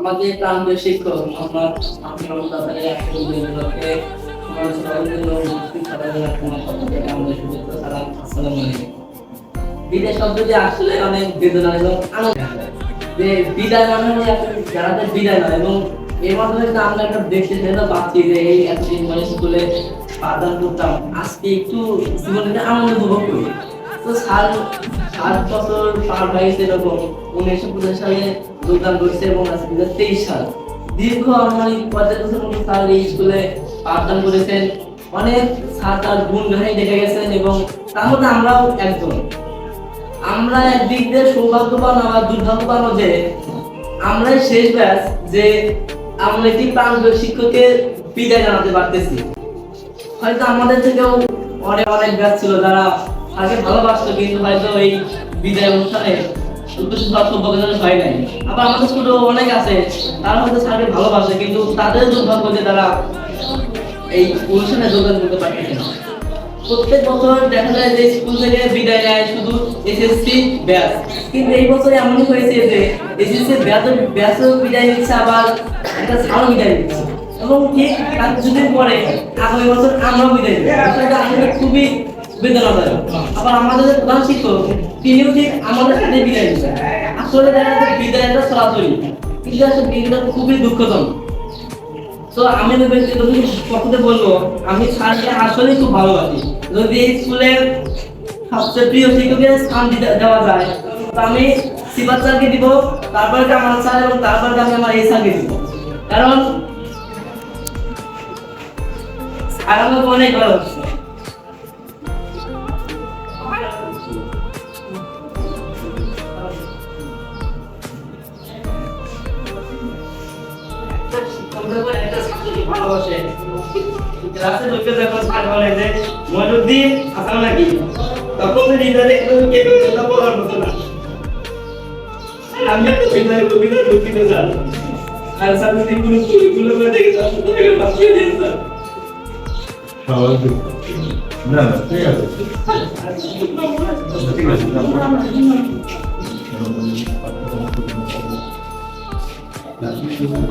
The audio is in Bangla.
আমাদের প্রান্তীয় শিক্ষক আমরা আপনি আমাদের সালাম আসসালামু আলাইকুম বিদায় আসলে অনেক বেদনা এবং আনন্দ যে বিদায় মানে বিদায় নয় এবং এর মাধ্যমে কিন্তু আমরা একটা দেখতে যে এই এতদিন মানে স্কুলে পাঠদান করতাম, আজকে একটু জীবনে আনন্দ উপভোগ করি। তো সাল সাত বছর পার হয়েছে এরকম। উনিশশো পঁচাশি সালে যোগদান করেছে এবং আজকে দু সাল। দীর্ঘ আনুমানিক পঞ্চাশ বছর মতো স্যার এই স্কুলে পাঠদান করেছেন। অনেক স্যার তার গুণ গাহানি দেখে গেছেন এবং তার মধ্যে আমরাও একজন। আমরা একদিক দিয়ে সৌভাগ্যবান আবার দুর্ভাগ্যবান যে আমরাই শেষ ব্যাচ যে আমরা একটি প্রান্তীয় শিক্ষকের বিদায় জানাতে পারতেছি। হয়তো আমাদের থেকেও অনেক অনেক ব্যাচ ছিল যারা আগে ভালোবাসতো, কিন্তু হয়তো এই বিদায় অনুষ্ঠানে উপস্থিত হওয়ার সৌভাগ্য হয় নাই। আবার আমাদের ছোট অনেক আছে, তারা হয়তো স্যারকে ভালোবাসে, কিন্তু তাদের দুর্ভাগ্য যে তারা এই অনুষ্ঠানে যোগদান করতে পারতেছে না। প্রত্যেক বছর দেখা যায় যে স্কুল থেকে বিদায় নেয় শুধু এসএসসি ব্যাচ কিন্তু এই বছর এমনই হয়েছে যে এসএসসি ব্যাচ ব্যাচও বিদায় নিচ্ছে, আবার একটা ছাড়ও বিদায় নিচ্ছে। এবং ঠিক তার কিছুদিন পরে, আগামী বছর আমরাও বিদায় বিষয়টা আসলে খুবই বেদনাদায়ক আবার আমাদের প্রধান শিক্ষক, তিনিও ঠিক আমাদের সাথে বিদায় আসলে দেখা যাচ্ছে বিদায়টা সরাসরি। কিন্তু আসলে খুবই দুঃখজনক। তো আমি ব্যক্তিগত আমি স্যারকে আসলেই খুব ভালোবাসি। যদি এই স্কুলের সবচেয়ে প্রিয় শিক্ষকের স্থান দেওয়া যায়, তো আমি স্যারকে দিব, তারপরে কামাল স্যার এবং তারপরে আমি আমার এই স্যারকে দিব। কারণ স্যার অনেক ভালোবাসে ভালোবাসে ক্লাসে ঢুকে যখন স্যার বলে ঠিক আছে Thank.